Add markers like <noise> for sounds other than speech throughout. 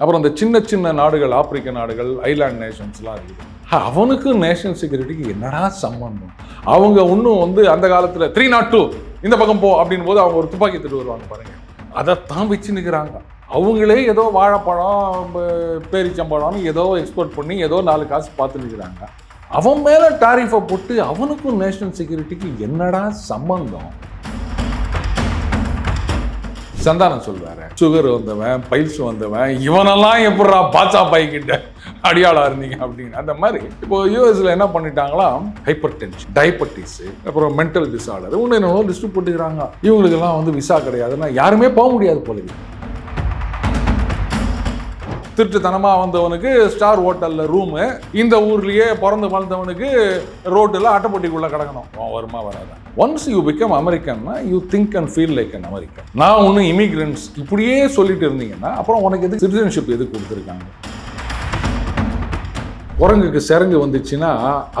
அப்புறம் அந்த சின்ன சின்ன நாடுகள் ஆப்பிரிக்க நாடுகள் ஐலாண்ட் நேஷன்ஸ்லாம் இருக்குது. அவனுக்கு நேஷனல் செக்யூரிட்டிக்கு என்னடா சம்பந்தம்? அவங்க இன்னும் வந்து அந்த காலத்தில் த்ரீ நாட் டூ இந்த பக்கம் போ அப்படின் போது அவங்க ஒரு துப்பாக்கி திட்டு வருவாங்க பாருங்கள் அதைத்தான் வச்சு நிற்கிறாங்க அவங்களே ஏதோ வாழைப்பழம் பேரிச்சம்பழம் ஏதோ எக்ஸ்போர்ட் பண்ணி ஏதோ நாலு காசு பார்த்து நிற்கிறாங்க அவன் மேலே டாரிஃபை போட்டு அவனுக்கும் நேஷனல் செக்யூரிட்டிக்கு என்னடா சம்பந்தம்? சந்தானம் சொல்வாரு. சுகர் வந்தவன் பைல்ஸ் வந்தவன் இவனெல்லாம் எப்படா பாச்சா பைக்கிட்ட அடியாளா இருந்தீங்க அப்படின்னு. அந்த மாதிரி இப்போ யூஎஸ்ல என்ன பண்ணிட்டாங்களா? ஹைப்பர் டென்ஷன் டயபட்டிஸ் அப்புறம் மென்டல் டிசார்டர் ஒன்று என்னவோ லிஸ்ட் போட்டுக்கிறாங்க இவங்களுக்கெல்லாம் வந்து விசா கிடையாதுன்னா யாருமே போக முடியாது போல திருட்டுத்தனமாக வந்தவனுக்கு ஸ்டார் ஹோட்டலில் ரூமு இந்த ஊர்லேயே பிறந்து வளர்ந்தவனுக்கு ரோட்டில் அட்டைப்பட்டிக்குள்ள கிடக்கணும். வருமா வராத? Once you become அமெரிக்கன்னா you think and feel like an American நான் ஒன்று இமிக்ரெண்ட்ஸ் இப்படியே சொல்லிட்டு இருந்தீங்கன்னா அப்புறம் உனக்கு எது சிட்டிசன்ஷிப் எது கொடுத்துருக்காங்க? குரங்குக்கு சிறங்கு வந்துச்சுன்னா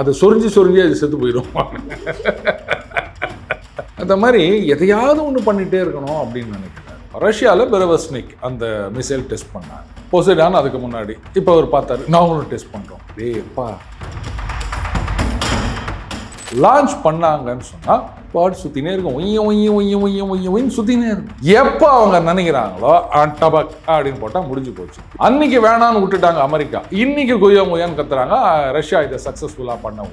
அது சொரிஞ்சு சொரிஞ்சு அது செத்து போயிடும் <laughs> அந்த மாதிரி எதையாவது ஒன்று பண்ணிகிட்டே இருக்கணும் அப்படின்னு நினைக்கிறேன். ரஷ்யாவில் பெரவஸ்னிக் அந்த மிசைல் டெஸ்ட் பண்ணாங்க. பொசிடான் அதுக்கு முன்னாடி. இப்போ அவர் பார்த்தாரு நாங்களும் டெஸ்ட் பண்ணுறோம் ஏப்பா லான்ச் பண்ணாங்கன்னு சொன்னால் பாடு சுற்றினே இருக்கும். ஒய்ய ஒய்ய ஒய்ய ஒய்ய ஒய்ய ஒய்யும் சுற்றினே இருக்கும். எப்போ அவங்க நினைக்கிறாங்களோ டபக் அப்படின்னு போட்டால் முடிஞ்சு போச்சு. அன்னைக்கு வேணான்னு விட்டுட்டாங்க அமெரிக்கா. இன்னைக்கு கொய்யா கொய்யான்னு கத்துறாங்க ரஷ்யா இதை சக்ஸஸ்ஃபுல்லாக பண்ண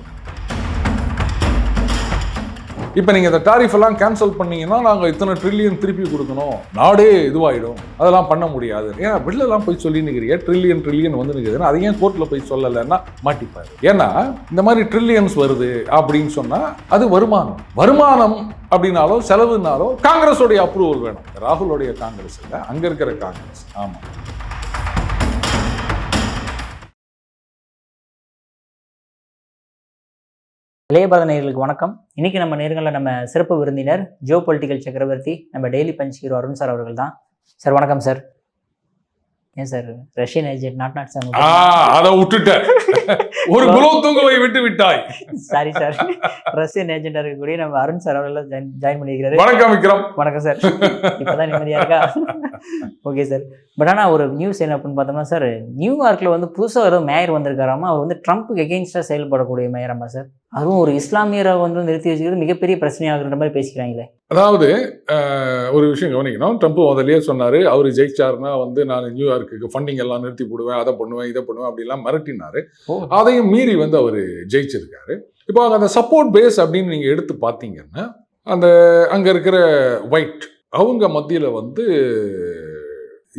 இப்போ நீங்கள் இந்த டாரிஃப் எல்லாம் கேன்சல் பண்ணீங்கன்னா நாங்கள் இத்தனை ட்ரில்லியன் திருப்பி கொடுக்கணும். நாடே இதுவாகிடும் அதெல்லாம் பண்ண முடியாது. ஏன்னா வெளிலலாம் போய் சொல்லி நிற்கிறீங்க ட்ரில்லியன் ட்ரில்லியன் வந்து நிற்குதுன்னா அதை ஏன் கோர்ட்டில் போய் சொல்லலைன்னா மாட்டிப்பார். ஏன்னா இந்த மாதிரி ட்ரில்லியன்ஸ் வருது அப்படின்னு சொன்னால் அது வருமானம். வருமானம் அப்படின்னாலோ செலவுனாலோ காங்கிரஸோடைய அப்ரூவல் வேணும். ராகுலோடைய காங்கிரஸ் இல்லை அங்கே இருக்கிற காங்கிரஸ். ஆமாம் இளையபாத நேயர்களுக்கு வணக்கம். இன்னைக்கு நம்ம நேர்களில் நம்ம சிறப்பு விருந்தினர் ஜியோ பொலிட்டிக்கல் சக்கரவர்த்தி நம்ம daily punch hero Arun sir அவர்கள் தான் சார் வணக்கம் சார் ஏன் sir Russian agent not not sir அதை விட்டுட்டேன். ஒரு குலோத்துங்கவை விட்டு விட்டாய். சாரி சார் ரஷ்யன் ஏஜென்ட் இருக்கக்கூடிய நம்ம அருண் சார் அவர்கள் ஜாயின் பண்ணியிருக்காரு வணக்கம் விக்ரம். வணக்கம் சார் இப்போதான் நிம்மதியா இருக்கா? ஓகே சார் பட் ஆனால் ஒரு நியூஸ் என்ன அப்படின்னு பார்த்தோம்னா சார் நியூயார்க்கில் வந்து புதுசாக ஏதோ மேயர் வந்திருக்காராமா? அவர் வந்து ட்ரம்ப்புக்கு எகெயின்ஸ்டாக செயல்படக்கூடிய மேயராமா சார் அதுவும் ஒரு இஸ்லாமியரை வந்து நிறுத்தி வச்சுக்கிறது மிகப்பெரிய பிரச்சனையாகுற மாதிரி பேசிக்கிறாங்களே. அதாவது ஒரு விஷயம் கவனிக்கணும். ட்ரம்ப் முதல்லயே சொன்னாரு அவர் ஜெயிச்சாருன்னா வந்து நான் நியூயார்க்குக்கு ஃபண்டிங் எல்லாம் நிறுத்தி போடுவேன் அதை பண்ணுவேன் இதை பண்ணுவேன் அப்படிலாம் மிரட்டினாரு. அதையும் மீறி வந்து அவர் ஜெயிச்சிருக்காரு. இப்போ அந்த சப்போர்ட் பேஸ் அப்படின்னு நீங்க எடுத்து பார்த்தீங்கன்னா அந்த அங்க இருக்கிற ஒயிட் அவங்க மத்தியில வந்து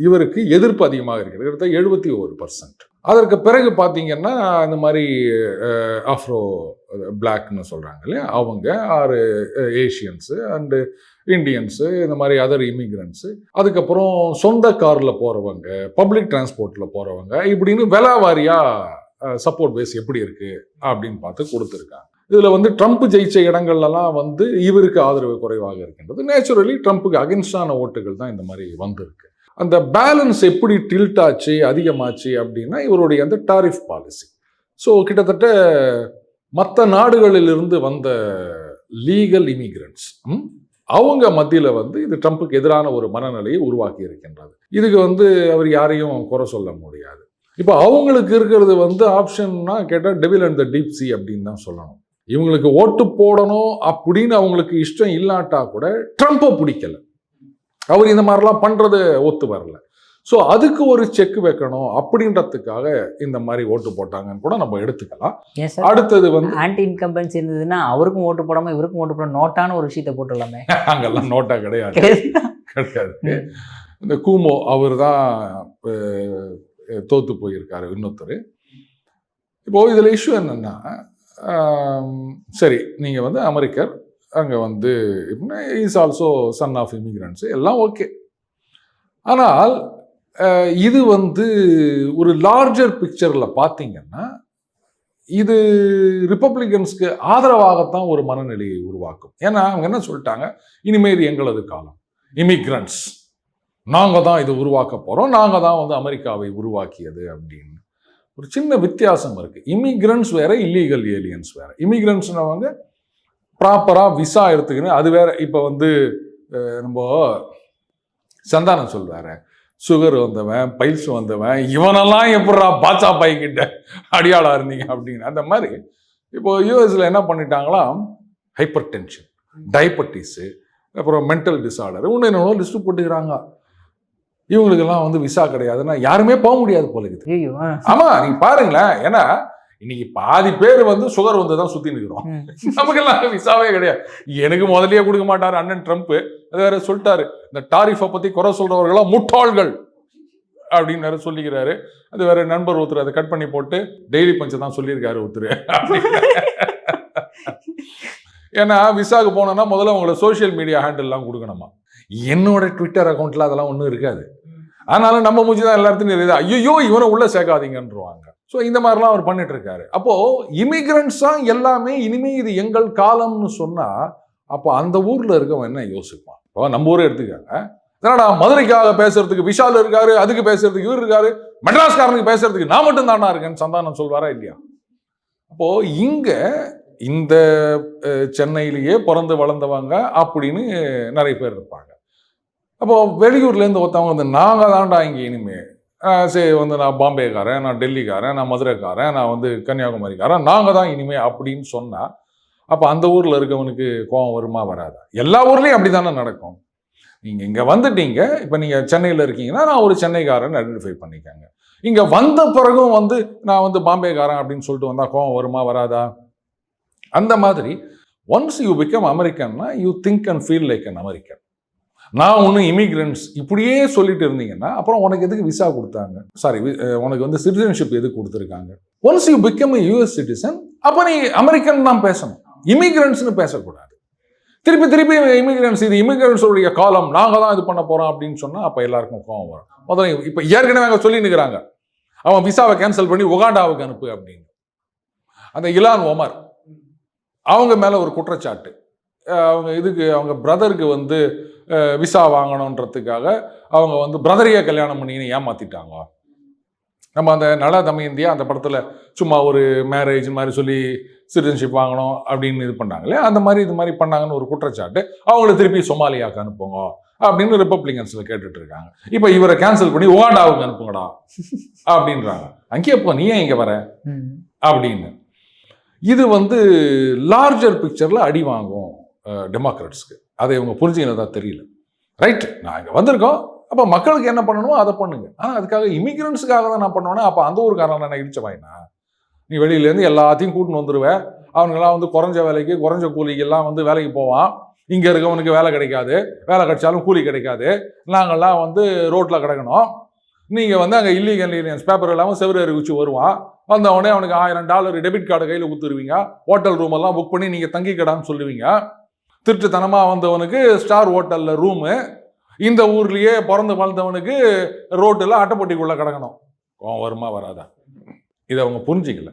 இவருக்கு எதிர்ப்பு அதிகமாக இருக்கிறது கிட்டத்தட்ட எழுபத்தி ஒரு பர்சன்ட் அதற்கு பிறகு பார்த்தீங்கன்னா இந்த மாதிரி ஆஃப்ரோ பிளாக்னு சொல்கிறாங்க இல்லையா? அவங்க ஆறு ஏஷியன்ஸு அண்டு இந்தியன்ஸு இந்த மாதிரி அதர் இமிக்ரன்ஸு அதுக்கப்புறம் சொந்த காரில் போகிறவங்க பப்ளிக் டிரான்ஸ்போர்ட்டில் போகிறவங்க இப்படின்னு விலை வாரியாக சப்போர்ட் பேஸ் எப்படி இருக்குது அப்படின்னு பார்த்து கொடுத்துருக்காங்க. இதில் வந்து ட்ரம்ப் ஜெயிச்ச இடங்கள்லாம் வந்து இவருக்கு ஆதரவு குறைவாக இருக்கின்றது. நேச்சுரலி ட்ரம்ப்புக்கு அகென்ஸ்டான ஓட்டுகள் தான் இந்த மாதிரி வந்திருக்கு. அந்த பேலன்ஸ் எப்படி டில்ட் ஆச்சு அதிகமாச்சு அப்படின்னா இவருடைய அந்த டாரிஃப் பாலிசி ஸோ கிட்டத்தட்ட மற்ற நாடுகளிலிருந்து வந்த லீகல் இமிகிரண்ட்ஸ் அவங்க மத்தியில் வந்து இது ட்ரம்ப்புக்கு எதிரான ஒரு மனநிலையை உருவாக்கி இருக்கின்றது. இதுக்கு வந்து அவர் யாரையும் குறை சொல்ல முடியாது. இப்போ அவங்களுக்கு இருக்கிறது வந்து ஆப்ஷன்னா கேட்டால் devil and the deep sea அப்படின்னு தான் சொல்லணும். இவங்களுக்கு ஓட்டு போடணும் அப்படின்னு அவங்களுக்கு இஷ்டம் இல்லாட்டா கூட ட்ரம்ப்பை பிடிக்கல. அவர் இந்த மாதிரிலாம் பண்ணுறது ஒத்து வரல. ஸோ அதுக்கு ஒரு செக் வைக்கணும் அப்படின்றதுக்காக இந்த மாதிரி ஓட்டு போட்டாங்கன்னு கூட நம்ம எடுத்துக்கலாம். அடுத்தது வந்து ஆன்டி இன்கம்பன்சி இருந்ததுன்னா அவருக்கும் ஓட்டு போடாம இவருக்கும் ஓட்டு போட நோட்டான ஒரு விஷயத்தை போட்டுடலாமே. <laughs> அங்கெல்லாம் நோட்டா கிடையாது. கிடையாது. இந்த கூமோ அவர் தான் தோத்து போயிருக்காரு இன்னொருத்தர். இப்போ இதில் இஷ்யூ என்னன்னா சரி நீங்கள் வந்து அமெரிக்கர் அங்கே வந்து is also son of immigrants எல்லாம் ஓகே ஆனால் இது வந்து ஒரு லார்ஜர் பிக்சரில் பார்த்தீங்கன்னா இது ரிப்பப்ளிகன்ஸ்க்கு ஆதரவாகத்தான் ஒரு மனநிலையை உருவாக்கும். ஏன்னா அவங்க என்ன சொல்லிட்டாங்க? இனிமேல் இது எங்களது காலம். இமிக்ரண்ட்ஸ் நாங்கள் தான் இது உருவாக்க போகிறோம் நாங்கள் தான் வந்து அமெரிக்காவை உருவாக்கியது அப்படின்னு. ஒரு சின்ன வித்தியாசம் இருக்குது இமிக்ரண்ட்ஸ் வேறு இல்லீகல் ஏலியன்ஸ் வேறு. இமிக்ரண்ட்ஸ்னவங்க ப்ராப்பராக விசா எடுத்துக்கணும் அது வேற இப்போ வந்து நம்ம சந்தானம் சொல்வாரு சுகர் வந்தவன் பைல்ஸ் வந்தவன் இவனெல்லாம் எப்படா பாச்சா பைக்கிட்ட அடியாளா இருந்தீங்க அப்படின்னு அந்த மாதிரி. இப்போ யூஎஸ்ல என்ன பண்ணிட்டாங்களாம் ஹைப்பர் டென்ஷன் டயபட்டிஸு அப்புறம் மென்டல் டிசார்டர் இன்னும் என்னென்னோ லிஸ்ட்டு போட்டுக்கிறாங்க. இவங்களுக்கெல்லாம் வந்து விசா கிடையாதுன்னா யாருமே போக முடியாது போல இருக்குது. ஐயோ ஆ. ஆமா நீங்க பாருங்களேன் ஏன்னா இன்னைக்கு பாதி பேர் வந்து சுகர் வந்து தான் சுத்தி நிற்கிறோம். நமக்கெல்லாம் விசாவே கிடையாது. எனக்கு முதல்லயே கொடுக்க மாட்டாரு அண்ணன் ட்ரம்ப். அது வேற சொல்லிட்டாரு. இந்த டாரிஃபை பத்தி குறை சொல்றவர்களா முட்டாள்கள் அப்படின்னு வேற சொல்லிக்கிறாரு. அது வேற நண்பர் ஒருத்தர் அதை கட் பண்ணி போட்டு டெய்லி பஞ்ச தான் சொல்லியிருக்காரு ஒருத்தர். ஏன்னா விசாக்கு போனோம்னா முதல்ல உங்களோட சோஷியல் மீடியா ஹேண்டில்லாம் கொடுக்கணுமா? என்னோட ட்விட்டர் அக்கௌண்ட்ல அதெல்லாம் ஒன்றும் இருக்காது. அதனால நம்ம மூஞ்சி தான் எல்லாத்தையும் தெரியுது ஐயோ இவனை உள்ள சேர்க்காதீங்கன்றவாங்க. ஸோ இந்த மாதிரிலாம் அவர் பண்ணிட்டு இருக்காரு அப்போ இமிகிரண்ட்ஸா எல்லாமே இனிமேல் இது எங்கள் காலம்னு சொன்னால் அப்போ அந்த ஊரில் இருக்கவன் என்ன யோசிப்பான்? இப்போ நம்ம ஊரை எடுத்துக்காங்க. என்னடா மதுரைக்காக பேசுறதுக்கு விஷால் இருக்காரு அதுக்கு பேசுறதுக்கு இவர் இருக்காரு மெட்ராஸ்காரனுக்கு பேசுறதுக்கு நான் மட்டும் தானா இருக்கேன்னு சந்தானம் சொல்வாரா இல்லையா? அப்போ இங்க இந்த சென்னையிலேயே பிறந்து வளர்ந்தவங்க அப்படின்னு நிறைய பேர் இருப்பாங்க. அப்போ வெளியூர்லேருந்து ஒருத்தவங்க வந்து நாங்கள் தான்டா இங்கே இனிமே சரி வந்து நான் பாம்பேக்காரன் நான் டெல்லிக்காரன் நான் மதுரைக்காரன் நான் வந்து கன்னியாகுமரிக்காரன் நாங்கள் தான் இனிமே அப்படின்னு சொன்னால் அப்போ அந்த ஊரில் இருக்கவனுக்கு கோவம் வருமா வராதா? எல்லா ஊர்லேயும் அப்படி தானே நடக்கும். நீங்கள் இங்கே வந்துட்டீங்க இப்போ நீங்கள் சென்னையில் இருக்கீங்கன்னா நான் ஒரு சென்னைக்காரன் ஐடென்டிஃபை பண்ணிக்கோங்க. இங்கே வந்த பிறகும் வந்து நான் வந்து பாம்பேக்காரன் அப்படின்னு சொல்லிட்டு வந்தால் கோவம் வருமா வராதா? அந்த மாதிரி once you become அமெரிக்கன்னா you think and feel like an American நான் ஒன்றும் இமிக்ரெண்ட்ஸ் இப்படியே சொல்லிட்டு இருந்தீங்கன்னா அப்புறம் உனக்கு எதுக்கு விசா கொடுத்தாங்க? சாரி உனக்கு வந்து சிட்டிசன்ஷிப் எதுக்கு கொடுத்துருக்காங்க? Once you become a US citizen அப்போ நீ அமெரிக்கன் தான் பேசணும். இமிக்ரெண்ட்ஸ்னு பேசக்கூடாது. திருப்பி திருப்பி இமிக்ரெண்ட்ஸ் இது இமிக்ரெண்ட்ஸோடைய காலம் நாங்கள் தான் இது பண்ண போகிறோம் அப்படின்னு சொன்னால் அப்போ எல்லாருக்கும் கோவம் வரும். முதல்ல இப்போ ஏற்கனவே அங்கே சொல்லி நிற்கிறாங்க அவன் விசாவை கேன்சல் பண்ணி உகாண்டாவுக்கு அனுப்பு அப்படின்னு. அந்த இலான் ஒமர் அவங்க மேலே ஒரு குற்றச்சாட்டு. அவங்க இதுக்கு அவங்க பிரதருக்கு வந்து விசா வாங்கணுன்றதுக்காக அவங்க வந்து பிரதரையே கல்யாணம் பண்ணின்னு ஏமாத்திட்டாங்க. நம்ம அந்த நல தமயந்தியா அந்த படத்தில் சும்மா ஒரு மேரேஜ் மாதிரி சொல்லி சிட்டிசன்ஷிப் வாங்கணும் அப்படின்னு இது பண்ணாங்களே அந்த மாதிரி இது மாதிரி பண்ணாங்கன்னு ஒரு குற்றச்சாட்டு அவங்கள திருப்பி சொமாலியாவுக்கு அனுப்புங்க அப்படின்னு ரிப்பப்ளிகன்ஸில் கேட்டுட்டு இருக்காங்க இப்போ இவரை கேன்சல் பண்ணி உகாண்டாவுக்கு அனுப்புங்கடா அப்படின்றாங்க. அங்கேயே போ நீ ஏன் இங்கே வர. அப்படின்னு. இது வந்து லார்ஜர் பிக்சரில் அடி வாங்கும் டெமோக்ராட்ஸ்க்கு அதை இவங்க புரிஞ்சுக்கிறதா தெரியல. ரைட் நான் இங்கே வந்திருக்கோம். அப்போ மக்களுக்கு என்ன பண்ணணுமோ அதை பண்ணுங்க. ஆனால் அதுக்காக இமிகிரண்ட்ஸுக்காக தான் நான் பண்ணுவேன்னா அப்போ அந்த ஊருக்காரன் என்ன இடிச்ச வாயினா நீ வெளியிலேருந்து எல்லாத்தையும் கூட்டின்னு வந்துடுவேன் அவனுங்கெல்லாம் வந்து குறைஞ்ச வேலைக்கு குறைஞ்ச கூலிக்கெல்லாம் வந்து வேலைக்கு போவான். இங்கே இருக்கவனுக்கு வேலை கிடைக்காது. வேலை கிடைச்சாலும் கூலி கிடைக்காது. நாங்கள்லாம் வந்து ரோட்டில் கிடக்கணும். நீங்கள் வந்து அங்கே இல்லீகல் ஏலியன்ஸ் பேப்பர் இல்லாமல் செவ்வரேறி குச்சி வருவான். வந்தவொடனே அவனுக்கு ஆயிரம் டாலர் டெபிட் கார்டு கையில் கொடுத்துருவீங்க. ஹோட்டல் ரூம் எல்லாம் புக் பண்ணி நீங்கள் தங்கிக்கடான்னு சொல்லுவீங்க. திருட்டுத்தனமாக வந்தவனுக்கு ஸ்டார் ஹோட்டலில் ரூமு இந்த ஊர்லேயே பிறந்து வளர்ந்தவனுக்கு ரோட்டில் அட்டைப்பட்டிக்குள்ளே கிடக்கணும். கோவம் வருமா வராதா? இதை அவங்க புரிஞ்சிக்கல.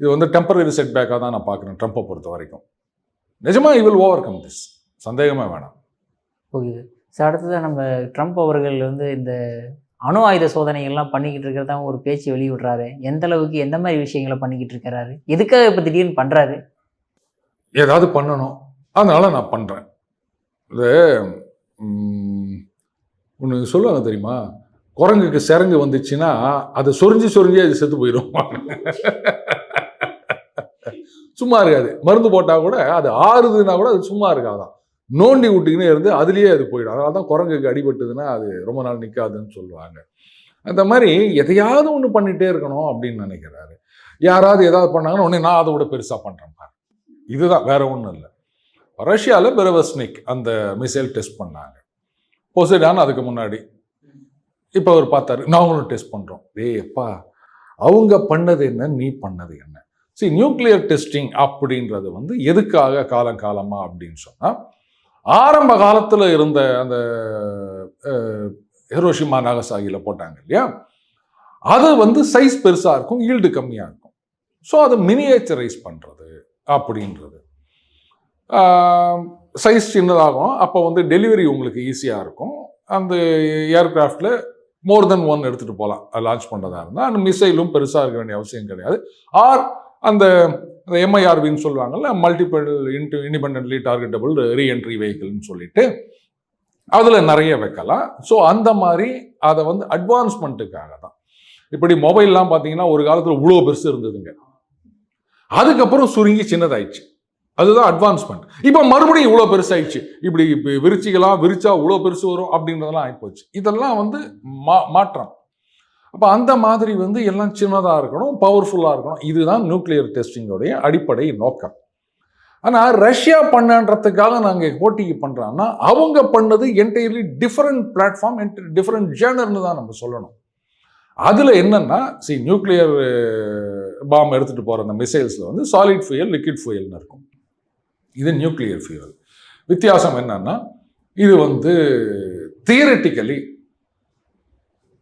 இது வந்து டெம்பரரி செட் பேக்காக தான் நான் பார்க்குறேன் ட்ரம்ப்பை பொறுத்த வரைக்கும். நிஜமாக he will overcome this சந்தேகமே வேணாம். ஓகே. சார் அடுத்ததாக நம்ம ட்ரம்ப் அவர்கள் வந்து இந்த அணு ஆயுத சோதனைகள்லாம் பண்ணிக்கிட்டு இருக்கிறதா ஒரு பேச்சு வெளியிடுறாரு. எந்த அளவுக்கு எந்த மாதிரி விஷயங்களை பண்ணிக்கிட்டு இருக்கிறாரு? எதுக்காக இப்போ திடீர்னு பண்ணுறாரு ஏதாவது பண்ணணும். அதனால் நான் பண்ணுறேன் இது ஒன்று சொல்லுவாங்க தெரியுமா? குரங்குக்கு சிறங்கு வந்துச்சுன்னா அது சொரிஞ்சு சொரிஞ்சு அது செத்து போயிடும் சும்மா இருக்காது. மருந்து போட்டால் கூட அது ஆறுதுன்னா கூட அது சும்மா இருக்காதான். நோண்டி விட்டுக்கினே இருந்து அதுலேயே அது போயிடும். அதனால தான் குரங்குக்கு அடிபட்டதுன்னா அது ரொம்ப நாள் நிற்காதுன்னு சொல்லுவாங்க. அந்த மாதிரி எதையாவது ஒன்று பண்ணிகிட்டே இருக்கணும் அப்படின்னு நினைக்கிறாரு. யாராவது ஏதாவது பண்ணாங்கன்னா உடனே நான் அதை விட பெருசாக பண்ணுறேன் இதுதான் வேற ஒன்றும் இல்லை. ரஷ்யாவில் பெரவஸ்னிக் அந்த மிசைல் டெஸ்ட் பண்ணாங்க. பொசிடான் அதுக்கு முன்னாடி. இப்போ அவர் பார்த்தாரு நாங்களும் டெஸ்ட் பண்ணுறோம் ஏ எப்பா அவங்க பண்ணது என்ன? நீ பண்ணது என்ன? சரி நியூக்ளியர் டெஸ்டிங் அப்படின்றது வந்து எதுக்காக காலம் காலமாக அப்படின்னு சொன்னால் ஆரம்ப காலத்தில் இருந்த அந்த ஹெரோஷிமா நாகசாகியில் போட்டாங்க இல்லையா? அது வந்து சைஸ் பெருசாக இருக்கும் ஈல்டு கம்மியாக இருக்கும். ஸோ அதை மினியேச்சரைஸ் பண்ணுறது அப்படின்றது. சைஸ் சின்னதாகும். அப்போ வந்து டெலிவரி உங்களுக்கு ஈஸியாக இருக்கும். அந்த ஏர்க்ராஃப்டில் மோர் தென் ஒன் எடுத்துகிட்டு போகலாம். லான்ச் பண்ணுறதா இருந்தால் அந்த மிசைலும் பெருசாக இருக்க வேண்டிய அவசியம் கிடையாது. ஆர் அந்த எம்ஐஆர்வின்னு சொல்லுவாங்கல்ல multiple into independently targetable reentry வெஹிக்கிள்னு சொல்லிட்டு அதில் நிறைய வைக்கலாம். ஸோ அந்த மாதிரி அதை வந்து அட்வான்ஸ்மெண்ட்டுக்காக தான். இப்படி மொபைல்லாம் பார்த்தீங்கன்னா ஒரு காலத்தில் இவ்வளோ பெருசு இருந்ததுங்க. அதுக்கப்புறம் சுருங்கி சின்னதாயிடுச்சு. அதுதான் அட்வான்ஸ்மெண்ட் இப்போ மறுபடியும் இவ்வளோ பெருசாயிடுச்சு. இப்படி இப்போ விரிச்சிக்கலாம் விரிச்சா இவ்வளோ பெருசு வரும் அப்படின்றதெல்லாம் ஆகிப்போச்சு இதெல்லாம் வந்து மா மாற்றம். அப்போ அந்த மாதிரி வந்து எல்லாம் சின்னதாக இருக்கணும் பவர்ஃபுல்லாக இருக்கணும். இதுதான் நியூக்ளியர் டெஸ்டிங்கோடைய அடிப்படை நோக்கம். ஆனால் ரஷ்யா பண்ணன்றதுக்காக நாங்கள் போட்டிக்கு பண்ணுறோம்னா அவங்க பண்ணது என்டையர்லி டிஃப்ரெண்ட் பிளாட்ஃபார்ம் டிஃப்ரெண்ட் ஜேர்னர்னு தான் நம்ம சொல்லணும். அதில் என்னென்னா சி நியூக்ளியர் பாம் எடுத்துகிட்டு போகிற அந்த மிசைல்ஸில் வந்து சாலிட் ஃபுயல் லிக்விட் ஃபுயல்னு இருக்கும். இது நியூக்ளியர் ஃபியூயல். வித்தியாசம் என்னன்னா இது வந்து தியரட்டிக்கலி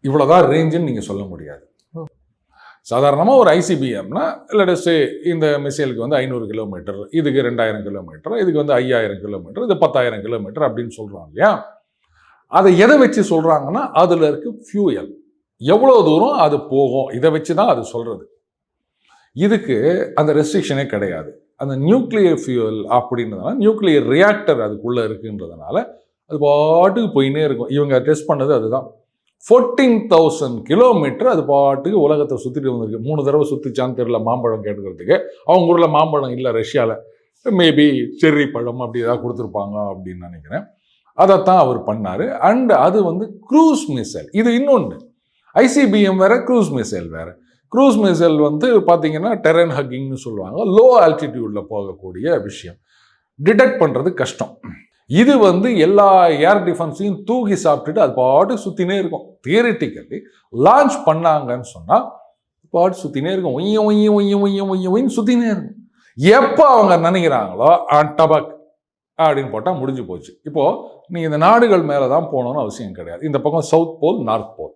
இவ்வளோதான் ரேஞ்சுன்னு நீங்கள் சொல்ல முடியாது. சாதாரணமாக ஒரு ஐசிபிஎம்னா லெடஸ்டே இந்த மிசைலுக்கு வந்து ஐநூறு கிலோமீட்டர் இதுக்கு ரெண்டாயிரம் கிலோமீட்டர் இதுக்கு வந்து ஐயாயிரம் கிலோமீட்டர் இது பத்தாயிரம் கிலோமீட்டர் அப்படின்னு சொல்கிறாங்க இல்லையா? அதை எதை வச்சு சொல்கிறாங்கன்னா அதில் இருக்கு ஃபியூயல் எவ்வளோ தூரம் அது போகும் இதை வச்சு தான் அது சொல்கிறது இதுக்கு அந்த ரெஸ்ட்ரிக்ஷனே கிடையாது. அந்த நியூக்ளியர் ஃபியூயல் அப்படின்றதுனால நியூக்ளியர் ரியாக்டர் அதுக்குள்ளே இருக்குன்றதுனால அது பாட்டுக்கு போயின்னே இருக்கும். இவங்க டெஸ்ட் பண்ணது அதுதான். ஃபோர்டீன் தௌசண்ட் கிலோமீட்டர் அது பாட்டுக்கு உலகத்தை சுற்றிட்டு வந்திருக்கு. மூணு தடவை சுற்றிச்சான்னு தெரியல மாம்பழம் கேட்டுக்கிறதுக்கு. அவங்க ஊரில் மாம்பழம் இல்லை ரஷ்யாவில் மேபி செர்ரி பழம் அப்படி ஏதாவது கொடுத்துருப்பாங்க அப்படின்னு நினைக்கிறேன். அதைத்தான் அவர் பண்ணார். அண்ட் அது வந்து க்ரூஸ் மிசைல் இது இன்னொன்று ஐசிபிஎம் வேறு க்ரூஸ் மிசைல் வேறு. க்ரூஸ் மிசைல் வந்து பார்த்திங்கன்னா டெரன் ஹக்கிங்னு சொல்லுவாங்க. லோ ஆல்டிடியூடில் போகக்கூடிய விஷயம். டிடெக்ட் பண்ணுறது கஷ்டம். இது வந்து எல்லா ஏர் டிஃபென்ஸையும் தூக்கி சாப்பிட்டுட்டு அது பாட்டு சுற்றினே இருக்கும். தியரிட்டிக்கலி லான்ச் பண்ணாங்கன்னு சொன்னால் பாட்டு சுற்றினே இருக்கும். ஒய்ய ஒய்ய ஒய்ய ஒய்ய ஒய்ய ஒய்ன்னு சுற்றினே இருக்கும். எப்போ அவங்க நினைக்கிறாங்களோ டபக் அப்படின்னு போட்டால் முடிஞ்சு போச்சு. இப்போது நீங்கள் இந்த நாடுகள் மேலே தான் போகணும்னு அவசியம் கிடையாது. இந்த பக்கம் சவுத் போல் நார்த் போல்.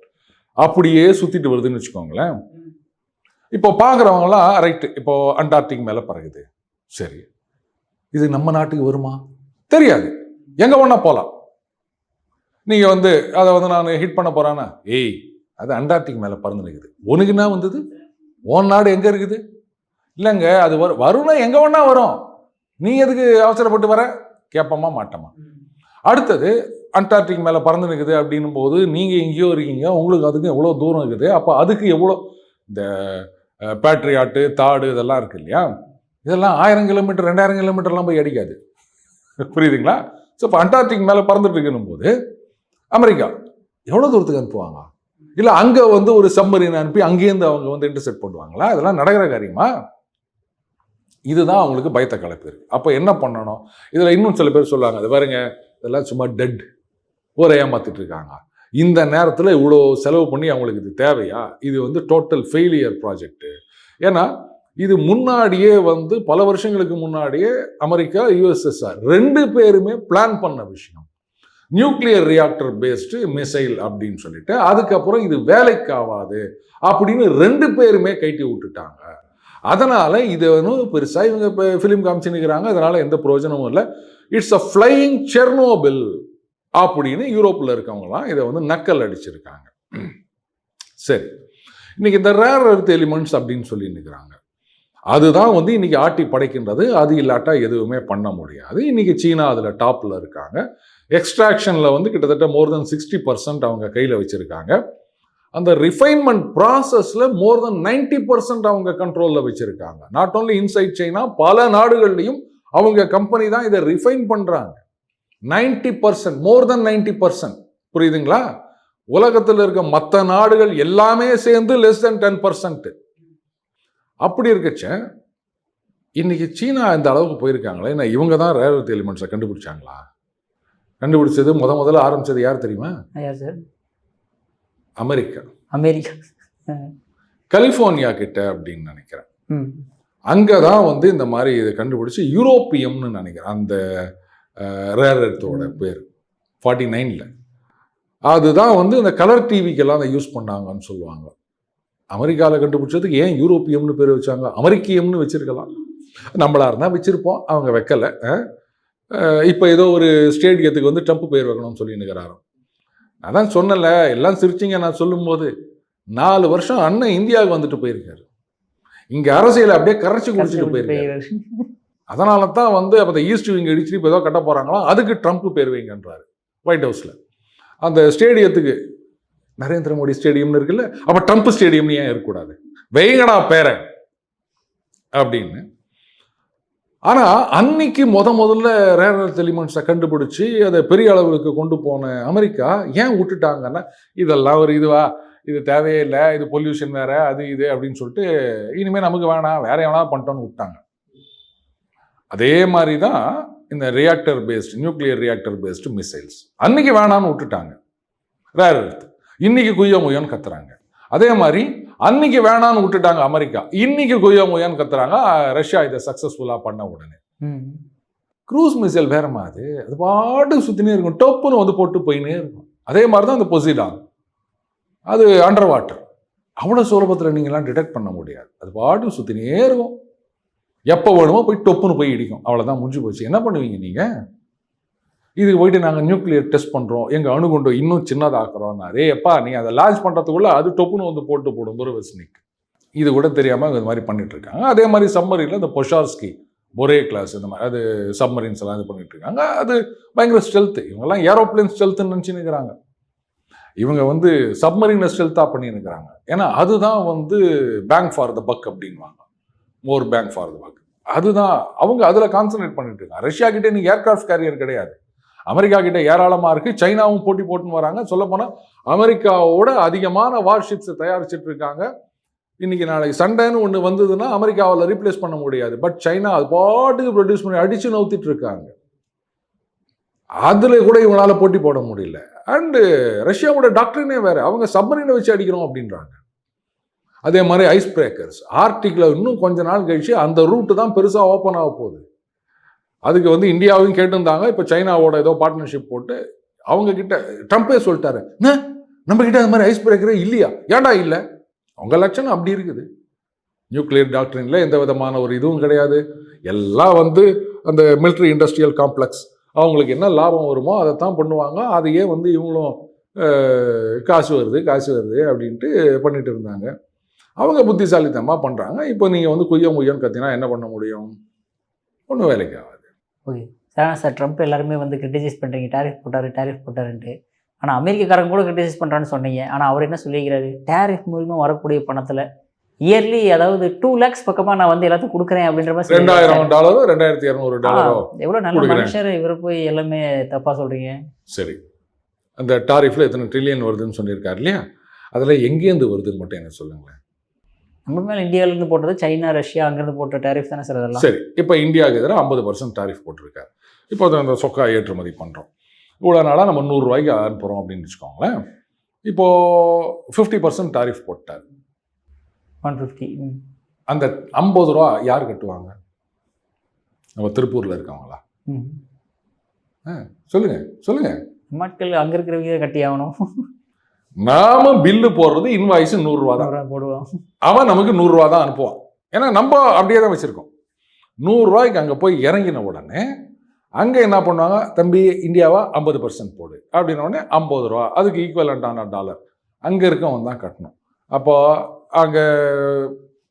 அப்படியே சுற்றிட்டு வருதுன்னு வச்சுக்கோங்களேன். இப்போ பார்க்குறவங்களாம் ரைட்டு இப்போ அண்டார்டிக் மேலே பறகுது. சரி. இது நம்ம நாட்டுக்கு வருமா? தெரியாது. எங்கே வேணா போகலாம் நீங்கள் வந்து அதை வந்து நான் ஹிட் பண்ண போகிறானா ஏய் அது அண்டார்டிக் மேலே பறந்து நிற்குது உனக்கு என்ன வந்தது? உன் நாடு எங்கே இருக்குது? இல்லைங்க அது வரும் வரும்னா எங்கே வேணா வரும். நீ எதுக்கு அவசரப்பட்டு வர? கேட்போமா மாட்டோமா அடுத்தது அண்டார்டிக் மேலே பறந்து நிற்குது அப்படின்னும் போது நீங்கள் எங்கேயோ இருக்கீங்க உங்களுக்கு அதுக்கு எவ்வளோ தூரம் இருக்குது அப்போ அதுக்கு எவ்வளோ இந்த பேட்ரியாட்டு தாடு இதெல்லாம் இருக்கு இல்லையா? இதெல்லாம் ஆயிரம் கிலோமீட்டர் ரெண்டாயிரம் கிலோமீட்டர்லாம் போய் அடிக்காது. <laughs> புரியுதுங்களா? ஸோ இப்போ அண்டார்டிக் மேலே பறந்துட்டு இருக்கணும் போது அமெரிக்கா எவ்வளோ தூரத்துக்கு அனுப்புவாங்க? இல்லை அங்கே வந்து ஒரு சம்மரின் அனுப்பி அங்கேருந்து அவங்க வந்து இன்டர்செப்ட் பண்ணுவாங்களா? இதெல்லாம் நடக்கிற காரியமா? இதுதான் அவங்களுக்கு பயத்தை கலப்பு அப்போ என்ன பண்ணணும்? இதில் இன்னும் சில பேர் சொல்லுவாங்க அது பாருங்க இதெல்லாம் சும்மா டெட் ஊரை ஏமாத்திட்டு இருக்காங்க. இந்த நேரத்தில் இவ்வளோ செலவு பண்ணி அவங்களுக்கு இது தேவையா? இது வந்து டோட்டல் ஃபெயிலியர் ப்ராஜெக்ட்டு ஏன்னா இது முன்னாடியே வந்து பல வருஷங்களுக்கு முன்னாடியே அமெரிக்கா யுஎஸ்எஸ்ஆர் ரெண்டு பேருமே பிளான் பண்ண விஷயம். நியூக்ளியர் ரியாக்டர் பேஸ்டு மிசைல் அப்படின்னு சொல்லிட்டு அதுக்கப்புறம் இது வேலைக்கு ஆகாது அப்படின்னு ரெண்டு பேருமே கைட்டி விட்டுட்டாங்க. அதனால் இது வந்து பெருசாக இவங்க இப்போ ஃபிலிம் காமிச்சுன்னுக்கிறாங்க. அதனால் எந்த பிரயோஜனமும் இல்லை. இட்ஸ் அ ஃப்ளையிங் செர்னோபில் அப்படின்னு யூரோப்பில் இருக்கவங்கலாம் இதை வந்து நக்கல் அடிச்சிருக்காங்க. சரி. இன்னைக்கு இந்த ரேர் அர்த் எலிமெண்ட்ஸ் அப்படின்னு சொல்லி நிற்கிறாங்க அதுதான் வந்து இன்னைக்கு ஆட்டி படைக்கின்றது. அது இல்லாட்டா எதுவுமே பண்ண முடியாது. இன்றைக்கி சீனா அதில் டாப்பில் இருக்காங்க. எக்ஸ்ட்ராக்ஷனில் வந்து கிட்டத்தட்ட மோர் தென் சிக்ஸ்டி பர்சன்ட் அவங்க கையில் வச்சுருக்காங்க. அந்த ரிஃபைன்மெண்ட் ப்ராசஸில் மோர் தென் நைன்டி பர்சன்ட் அவங்க கண்ட்ரோலில் வச்சுருக்காங்க. நாட் ஓன்லி இன்சைட் சைனா பல நாடுகள்லையும் அவங்க கம்பெனி தான் இதை ரிஃபைன் பண்ணுறாங்க ninety percent more then ninety percent. புரியுதுங்களா? உலகத்தில் இருக்க மற்ற நாடுகள் எல்லாமே சேர்ந்து லெஸ் தென் டென் பர்சன்ட் அப்படி இருக்கச்ச இன்னைக்கு சீனா இந்த அளவுக்கு போயிருக்காங்களே என்ன இவங்க தான் ரேர் எர்த் எலிமெண்ட்ஸை கண்டுபிடிச்சாங்களா? கண்டுபிடிச்சது முத முதல்ல ஆரம்பிச்சது யார் தெரியுமா? அமெரிக்கா. அமெரிக்கா. கலிஃபோர்னியா கிட்ட அப்படின்னு நினைக்கிறேன். அங்கே தான் வந்து இந்த மாதிரி இதை கண்டுபிடிச்சி யூரோப்பியம்னு நினைக்கிறேன். அந்த ரேர் எர்த்தோட பேர். ஃபார்ட்டி நைனில் அதுதான் வந்து இந்த கலர் டிவிக்கெல்லாம் அதை யூஸ் பண்ணாங்கன்னு சொல்லுவாங்க. அமெரிக்காவில் கண்டுபிடிச்சதுக்கு ஏன் யூரோப்பியம்னு பேர் வச்சாங்க? அமெரிக்கியம்னு வச்சிருக்கலாம். நம்மளா இருந்தால் வச்சிருப்போம். அவங்க வைக்கல. இப்போ ஏதோ ஒரு ஸ்டேடியத்துக்கு வந்து ட்ரம்ப் பேர் வைக்கணும்னு சொல்லி நிற்கிறாராம் நான் தான் சொன்னல எல்லாம் சிரிச்சிங்க நான் சொல்லும்போது. நாலு வருஷம் அண்ணன் இந்தியாவுக்கு வந்துட்டு போயிருக்காரு. இங்கே அரசியல் அப்படியே கரைச்சி குடிச்சிட்டு போயிருக்காரு. அதனால தான் வந்து அப்போ ஈஸ்ட் விங் இடிச்சுட்டு இப்போ ஏதோ கட்ட போகிறாங்களா அதுக்கு ட்ரம்ப் பேர் வைங்கன்றாரு ஒயிட் ஹவுஸில் அந்த ஸ்டேடியத்துக்கு நரேந்திர மோடி ஸ்டேடியம்னு இருக்குல்ல அப்போ ட்ரம்ப் ஸ்டேடியம்னு ஏன் இருக்கக்கூடாது? வெய்கடா பேரை அப்படின்னு. ஆனால் அன்னைக்கு முத முதல்ல ரேர் எர்த் எலிமெண்ட்ஸை கண்டுபிடிச்சி அதை பெரிய அளவுக்கு கொண்டு போன அமெரிக்கா ஏன் விட்டுட்டாங்கன்னா இதெல்லாம் ஒரு இதுவா இது தேவையே இல்லை இது பொல்யூஷன் வேறு அது இது அப்படின்னு சொல்லிட்டு இனிமேல் நமக்கு வேணாம் வேற எவனா பண்ணிட்டோன்னு விட்டாங்க. அதே மாதிரி தான் இந்த reactor based nuclear reactor based missiles அன்னைக்கு வேணான்னு விட்டுட்டாங்க. ரேர் எர்த் இன்னைக்கு குய்யோ முயோன்னு கத்துறாங்க. அதே மாதிரி அன்னைக்கு வேணான்னு விட்டுட்டாங்க அமெரிக்கா. இன்னைக்கு குய்யோ முயோன்னு கத்துறாங்க ரஷ்யா இதை சக்ஸஸ்ஃபுல்லாக பண்ண உடனே. க்ரூஸ் மிசைல் வேறமா அது அது பாட்டு சுத்தினே இருக்கும். டொப்புன்னு வந்து போட்டு போயினே இருக்கும். அதே மாதிரி தான் அந்த பொசிடான் அது அண்டர் வாட்டர் அவ்வளோ சுலபத்தில் நீங்களாம் டிடெக்ட் பண்ண முடியாது. அது பாட்டு சுத்தினே இருக்கும். எப்போ வேணுமோ போய் டொப்புன்னு போய் இடிக்கும். அவ்வளோதான் முடிஞ்சு போச்சு. என்ன பண்ணுவீங்க நீங்கள் இதுக்கு போயிட்டு நாங்கள் நியூக்ளியர் டெஸ்ட் பண்ணுறோம் எங்கள் அணுகுண்டு இன்னும் சின்னதாக்குறோம்னா அதே எப்பா நீ அதை லான்ச் பண்ணுறதுக்குள்ளே அது டொப்புன்னு வந்து போட்டு போடும். துரவஸ்னிக் இது கூட தெரியாமல் இது மாதிரி பண்ணிட்டு இருக்காங்க. அதே மாதிரி சம்மரியில் இந்த பொஷார்ஸ்கி ஒரே கிளாஸ் இந்த மாதிரி அது சப்மரின்ஸ் எல்லாம் இது பண்ணிட்டு இருக்காங்க. அது பயங்கர ஸ்ட்ரெல்த்து இவங்கெல்லாம் ஏரோப்ளேன் ஸ்டெல்த்துன்னு நினச்சின்னு இருக்கிறாங்க. இவங்க வந்து சப்மரீனை ஸ்ட்ரெல்த்தாக பண்ணியிருக்கிறாங்க ஏன்னா அதுதான் வந்து பேங்க் ஃபார் த பக் அப்படின்வாங்க more bang for the buck அதுதான் அவங்க அதில் கான்சன்ட்ரேட் பண்ணிட்டு இருக்காங்க. ரஷ்யா கிட்டே இன்னைக்கு ஏர்கிராஃப்ட் கேரியர் கிடையாது. அமெரிக்கா கிட்ட ஏராளமாக இருக்குது சைனாவும் போட்டி போட்டுன்னு வராங்க. சொல்லப்போனால் அமெரிக்காவோட அதிகமான வார்ஷிப்ஸை தயாரிச்சிட்டு இருக்காங்க. இன்னைக்கு நாளைக்கு சண்டைன்னு ஒன்று வந்ததுன்னா அமெரிக்காவில் ரீப்ளேஸ் பண்ண முடியாது. பட் சைனா அது பாட்டுக்கு ப்ரொடியூஸ் பண்ணி அடித்து நவுத்திட்டு இருக்காங்க. அதில் கூட இவங்களால் போட்டி போட முடியல. அண்டு ரஷ்யாவோட டாக்டரினே வேற. அவங்க சப்மரீனை வச்சு அடிக்கிறோம் அப்படின்றாங்க. அதே மாதிரி ஐஸ் பிரேக்கர்ஸ் ஆர்டிக்கில் இன்னும் கொஞ்ச நாள் கழிச்சு அந்த ரூட்டு தான் பெருசாக ஓப்பன் ஆக போகுது. அதுக்கு வந்து இந்தியாவையும் கேட்டிருந்தாங்க. இப்போ சைனாவோட ஏதோ பார்ட்னர்ஷிப் போட்டு அவங்க கிட்ட ட்ரம்ப்பே சொல்லிட்டாரு. "என்ன? நம்ம கிட்ட அந்த மாதிரி ஐஸ் பிரேக்கரே இல்லையா? ஏன்டா இல்லை? அவங்க லட்சணம் அப்படி இருக்குது. நியூக்ளியர் டாக்டரின்ல எந்த விதமான ஒரு இதுவும் கிடையாது. எல்லாம் வந்து அந்த மிலிட்ரி இண்டஸ்ட்ரியல் காம்ப்ளெக்ஸ் அவங்களுக்கு என்ன லாபம் வருமோ அதை தான் பண்ணுவாங்க. அதையே வந்து இவங்களும் காசு வருது காசு வருது அப்படின்ட்டு பண்ணிட்டு இருந்தாங்க. அவங்க புத்திசாலித்தனமாக பண்ணுறாங்க இப்போ நீங்கள் வந்து குய்ய முய்யன்னு கத்தினா என்ன பண்ண முடியும்? ஒன்றும் வேலைக்கு ஆகாது. ஓகே. சார் சார் ட்ரம்ப் எல்லாருமே வந்து கிரிட்டிசைஸ் பண்ணுறீங்க டேரிஃப் போட்டார் டேரிஃப் போட்டாருன்ட்டு. ஆனால் அமெரிக்காரங்க கூட கிரிட்டிசைஸ் பண்ணுறான்னு சொன்னீங்க. ஆனால் அவர் என்ன சொல்லியிருக்கிறாரு? டேரிஃப் மூலிமா வரக்கூடிய பணத்தில் இயர்லி அதாவது டூ லேக்ஸ் பக்கமாக நான் வந்து எல்லாத்துக்கும் கொடுக்குறேன் அப்படின்ற மாதிரி. ரெண்டாயிரம் டாலரோ ரெண்டாயிரத்தி இரநூறு டாலரோ எவ்வளோ நல்ல. மனுஷர் இவரை போய் எல்லாமே தப்பாக சொல்கிறீங்க சரி. அந்த டாரிஃபில் எத்தனை ட்ரில்லியன் வருதுன்னு சொல்லியிருக்காரு இல்லையா? அதில் எங்கேருந்து வருதுன்னு மட்டும் எனக்கு சொல்லுங்களேன். நம்ம மேலே இந்தியாவிலேருந்து போட்டது சைனா ரஷ்யா அங்கேருந்து போட்ட டேரிஃப் தானே சார் அதெல்லாம் சரி இப்போ இந்தியாவுக்கு எதிராக ஐம்பது பர்சன்ட் டாரிஃப் போட்டிருக்காரு. இப்போ அது அந்த சொக்கா ஏற்றுமதி பண்ணுறோம் இவ்வளோ நாளாக நம்ம நூறுரூவாய்க்கு அனுப்புகிறோம் அப்படின்னு வச்சுக்கோங்களேன். இப்போது ஃபிஃப்டி பர்சன்ட் டாரிஃப் போட்டார். ஒன் ஃபிஃப்டி அந்த ஐம்பது ரூபா யார் கட்டுவாங்க? நம்ம திருப்பூரில் இருக்கவங்களா? ம் சொல்லுங்க சொல்லுங்க. மக்கள் அங்கே இருக்கிறவங்க கட்டி ஆகணும். நாம பில்லு போடுறது இன்வாய்ஸ் நூறுரூவா தான். போடுவோம். அவன் நமக்கு நூறுரூவா தான் அனுப்புவான். ஏன்னா நம்ம அப்படியே தான் வச்சுருக்கோம். நூறுரூவாய்க்கு அங்கே போய் இறங்கின உடனே அங்கே என்ன பண்ணுவாங்க? தம்பி இந்தியாவா? ஐம்பது பர்சன்ட் போடு. அப்படின்ன உடனே ஐம்பது ரூபா. அதுக்கு ஈக்குவலண்டான டாலர் அங்கே இருக்கவன் தான் கட்டணும். அப்போ அங்கே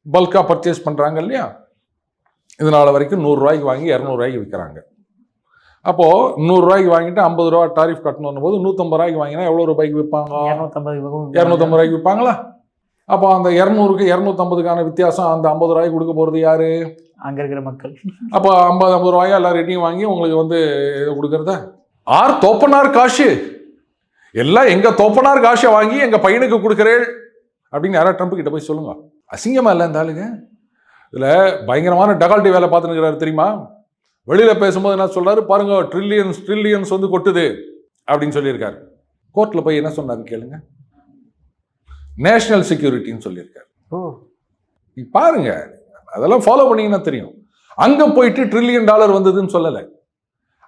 பல்காக பர்ச்சேஸ் பண்ணுறாங்க இல்லையா? இது நாள் வரைக்கும் நூறுரூவாய்க்கு வாங்கி இரநூறுவாய்க்கு விற்கிறாங்க. அப்போது நூறுரூவாய்க்கு வாங்கிட்டு ஐம்பது ரூபா டாரிஃப் கட்டணும் போது நூற்றம்பது ரூபாய்க்கு வாங்கினா எவ்வளோ ரூபாய்க்கு விற்பாங்க? இரநூத்தம்பது இரநூத்தம்பது ரூபாய்க்கு விற்பாங்களா? அப்போ அந்த இரநூறுக்கு இரநூத்தம்பதுக்கான வித்தியாசம் அந்த ஐம்பது ரூபாய்க்கு கொடுக்க போகிறது யாரு? அங்கே இருக்கிற மக்கள். அப்போ ஐம்பது ஐம்பது ரூபாயா? எல்லார்கிட்டையும் வாங்கி உங்களுக்கு வந்து இது கொடுக்கறதா? ஆர் தோப்பனார் காசு. எல்லாம் எங்க தோப்பனார் காசை வாங்கி எங்க பையனுக்கு கொடுக்குறேள் அப்படின்னு யாராவது ட்ரம்ப் கிட்ட போய் சொல்லுங்க. அசிங்கமா இல்லை இந்த ஆளுங்க? இதுல பயங்கரமான டகால்ட்டி வேலை பார்த்துன்னு தெரியுமா? வெளியில பேசும்போது என்ன சொல்றாரு? பாருங்க ட்ரில்லியன்ஸ் ட்ரில்லியன்ஸ் வந்து கொட்டுது அப்படின்னு சொல்லியிருக்காரு. கோர்ட்ல போய் என்ன சொன்னாரு கேளுங்க. நேஷனல் செக்யூரிட்டின்னு சொல்லியிருக்காரு. ஓ. நீ பாருங்க அதெல்லாம் ஃபாலோ பண்ணீங்கன்னா தெரியும். அங்க போயிட்டு ட்ரில்லியன் டாலர் வந்ததுன்னு சொல்லலை.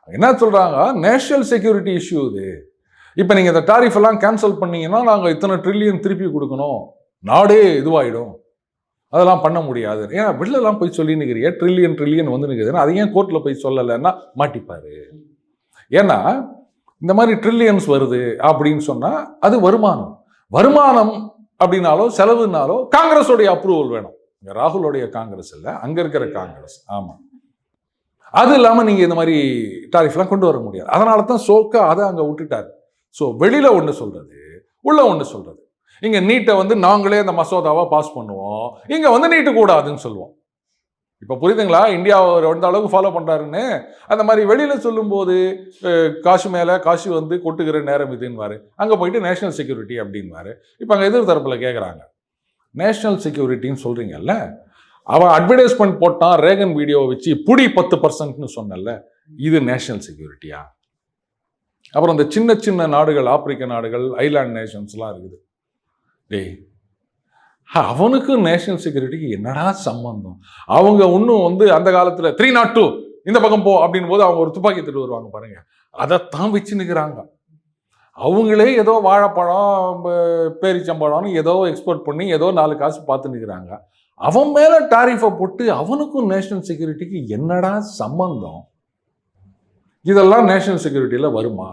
என்ன சொல்றாங்க? நேஷனல் செக்யூரிட்டி இஷ்யூ இது. இப்போ நீங்க இந்த டாரிஃப் எல்லாம் கேன்சல் பண்ணீங்கன்னா நாங்க இத்தனை ட்ரில்லியன் திருப்பி கொடுக்கணும். நாடே இதுவாயிடும். அதெல்லாம் பண்ண முடியாது. ஏன்னா வெளிலலாம் போய் சொல்லி நிற்கிறிய ட்ரில்லியன் ட்ரில்லியன் வந்து நிற்குதுன்னா அதை ஏன் கோர்ட்டில் போய் சொல்லலைன்னா மாட்டிப்பார். ஏன்னா இந்த மாதிரி ட்ரில்லியன்ஸ் வருது அப்படின்னு சொன்னால் அது வருமானம். வருமானம் அப்படின்னாலோ செலவுனாலோ காங்கிரஸோடைய அப்ரூவல் வேணும். இங்கே ராகுலோடைய காங்கிரஸ் இல்லை அங்கே இருக்கிற காங்கிரஸ். ஆமாம் அது இல்லாமல் நீங்கள் இந்த மாதிரி டாரிஃப்லாம் கொண்டு வர முடியாது. அதனால தான் சோக்கா அதை அங்கே விட்டுட்டாரு. ஸோ வெளியில் ஒன்று சொல்கிறது உள்ள ஒன்று சொல்கிறது இங்கே நீட்டை வந்து நாங்களே அந்த மசோதாவை பாஸ் பண்ணுவோம். இங்கே வந்து நீட்டு கூடாதுன்னு சொல்லுவோம். இப்போ புரியுதுங்களா? இந்தியா அவர் எந்த அளவுக்கு ஃபாலோ பண்ணுறாருன்னு அந்த மாதிரி வெளியில் சொல்லும்போது காசு மேலே காசு வந்து கொட்டுகிற நேரம் இதுன்னுவாரு. அங்கே போயிட்டு நேஷனல் செக்யூரிட்டி அப்படின்வாரு இப்போ அங்கே எதிர் தரப்பில் கேட்குறாங்க நேஷனல் செக்யூரிட்டின்னு சொல்கிறீங்கல்ல அவன் அட்வர்டைஸ்மெண்ட் போட்டான் ரேகன் வீடியோவை வச்சு புடி பத்து பர்சன்ட்னு சொன்னல இது நேஷனல் செக்யூரிட்டியா அப்புறம் இந்த சின்ன சின்ன நாடுகள் ஆப்பிரிக்க நாடுகள் ஐலாண்ட் நேஷன்ஸ்லாம் இருக்குது. டேய் அவனுக்கும் நேஷனல் செக்யூரிட்டிக்கு என்னடா சம்பந்தம்? அவங்க இன்னும் வந்து அந்த காலத்தில் த்ரீ நாட் டூ இந்த பக்கம் போ அப்படின் போது அவங்க ஒரு துப்பாக்கி திட்டு வருவாங்க பாருங்க. அதைத்தான் வச்சு நிற்கிறாங்க அவங்களே ஏதோ வாழைப்பழம் பேரிச்சம்பழம்னு ஏதோ எக்ஸ்போர்ட் பண்ணி ஏதோ நாலு காசு பார்த்து நிற்கிறாங்க அவன் மேலே டாரிஃபை போட்டு அவனுக்கும் நேஷனல் செக்யூரிட்டிக்கு என்னடா சம்பந்தம்? இதெல்லாம் நேஷனல் செக்யூரிட்டியில் வருமா.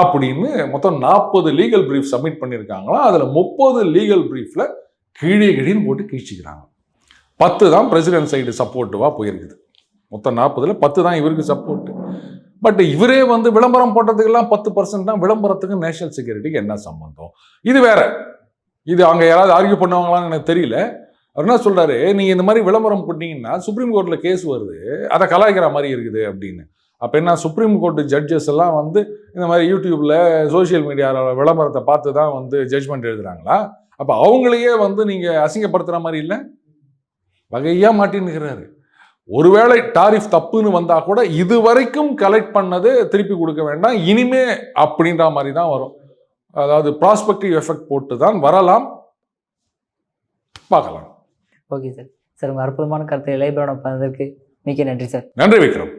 அப்படின்னு மொத்தம் நாற்பது லீகல் பிரீஃப் சப்மிட் பண்ணியிருக்காங்களா? அதில் முப்பது லீகல் பிரீஃபில் கீழே கீழின்னு போட்டு கீழ்ச்சிக்கிறாங்க. பத்து தான் பிரசிடென்ட் சைடு சப்போர்ட்டிவாக போயிருக்குது. மொத்தம் நாற்பதில் பத்து தான் இவருக்கு சப்போர்ட் பட் இவரே வந்து விளம்பரம் போட்டதுக்கெல்லாம் பத்து பர்சன்ட் தான் விளம்பரத்துக்கு நேஷனல் செக்யூரிட்டிக்கு என்ன சம்பந்தம்? இது வேற. இது அவங்க யாராவது ஆர்கியூ பண்ணுவாங்களான்னு எனக்கு தெரியல. அவர் என்ன சொல்றாரு? நீங்க இந்த மாதிரி விளம்பரம் போட்டீங்கன்னா சுப்ரீம் கோர்ட்ல கேஸ் வருது. அதை கலாய்க்கிற மாதிரி இருக்குது அப்படின்னு. அப்போ என்ன சுப்ரீம் கோர்ட் ஜட்ஜஸ் எல்லாம் வந்து இந்த மாதிரி யூடியூப்ல சோஷியல் மீடியாவில் விளம்பரத்தை பார்த்து தான் வந்து ஜட்ஜ்மெண்ட் எழுதுறாங்களா? அப்போ அவங்களையே வந்து நீங்க அசிங்கப்படுத்துற மாதிரி இல்லை? வகையா மாட்டின்னுக்கிறாரு ஒருவேளை டாரிஃப் தப்புன்னு வந்தா கூட இது வரைக்கும் கலெக்ட் பண்ணது திருப்பி கொடுக்க வேண்டாம் இனிமே அப்படின்ற மாதிரி தான் வரும். அதாவது ப்ராஸ்பெக்டிவ் எஃபெக்ட் போட்டு தான் வரலாம். பார்க்கலாம். Okay sir. சார் உங்கள் அற்புதமான கருத்தை இளையபுரம் பண்ணதற்கு மிக்க நன்றி சார். நன்றி விக்ரம்.